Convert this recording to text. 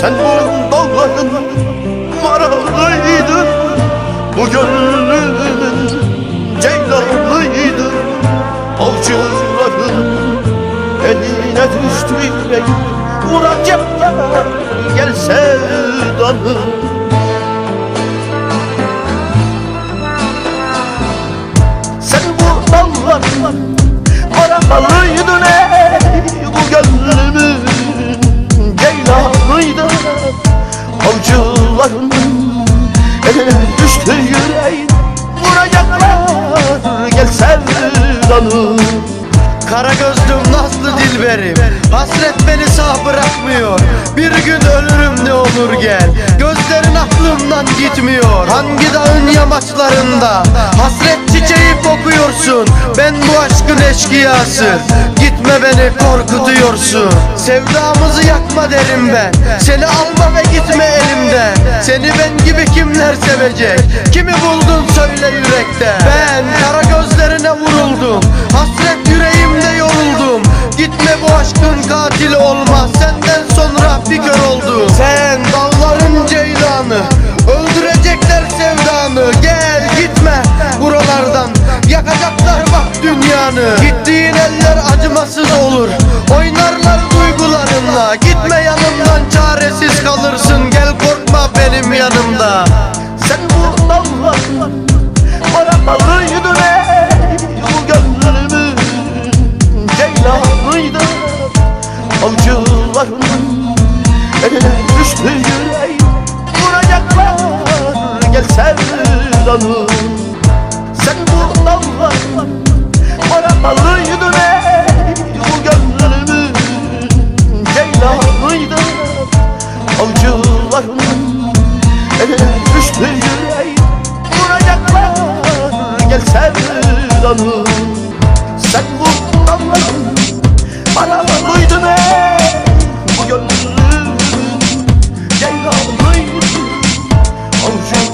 Sen bu dağların marağıydın Bu gönlümün ceylanıydın Avcıların eline düştü yürek Vuracaklar gel sevdanı Sen bu dağların Eline düştü yüreğin Vuracaklar gel sevdanı Kara gözlüm nazlı dilberim Hasret beni sağ bırakmıyor Bir gün ölürüm ne olur gel Gözlerin aklımdan gitmiyor Hangi dağın yamaçlarında Hasret çiçeği kokuyorsun Ben bu aşkın eşkıyası Gitme beni korkutuyorsun. Sevdamızı yakma derim ben. Seni alma ve gitme sevecek Kimi buldun söyle yürekte. Ben kara gözlerine vuruldum. Hasret yüreğimde yoruldum. Gitme bu aşkın katili olmaz. Senden sonra bir kör oldum. Sen dağların ceylanı Öldürecekler sevdanı. Gel gitme buralardan. Yakacaklar bak dünyanı Avcıların eline düştü yüreğim. Vuracaklar gel sevdanı Sen bu dağlar Marakalıydın ey ocean.